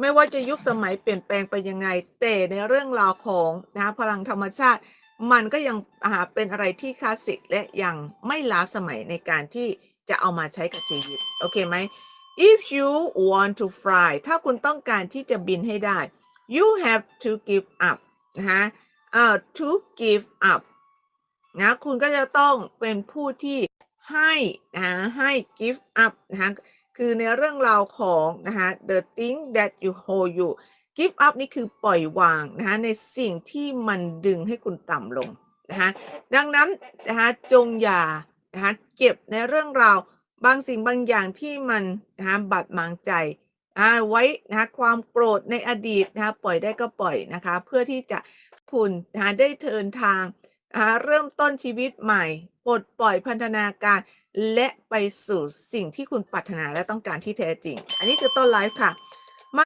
ไม่ว่าจะยุคสมัยเปลี่ยนแปลงไปยังไง แต่ในเรื่องราวของนะคะพลังธรรมชาติ มันก็ยังอ่าเป็นอะไรที่คลาสสิกและยังไม่ล้าสมัยในการที่จะเอามาใช้กับชีวิต โอเคไหม if you want to fly ถ้าคุณต้องการที่จะบินให้ได้ you have to give up นะคะเอ่อ to give up นะคุณก็จะต้องเป็นผู้ที่ให้นะคะให้ give up นะ คือในเรื่องราวของนะคะ the thing that you hold you give up นี่คือปล่อยวางนะคะในสิ่งที่มันดึงให้คุณต่ำลงนะคะดังนั้นนะคะจงอย่านะคะเก็บในเรื่องราวบางสิ่งบางอย่างที่มันนะคะบาดหมางใจอ่าไว้นะคะความโกรธในอดีตนะคะปล่อยได้ก็ปล่อยนะคะเพื่อที่จะคุณนะคะได้เดินทางนะคะเริ่มต้นชีวิตใหม่ปลดปล่อยพันธนาการ และไปสู่สิ่งที่คุณปรารถนาและต้องการที่แท้จริง อันนี้คือต้นไลฟ์ค่ะ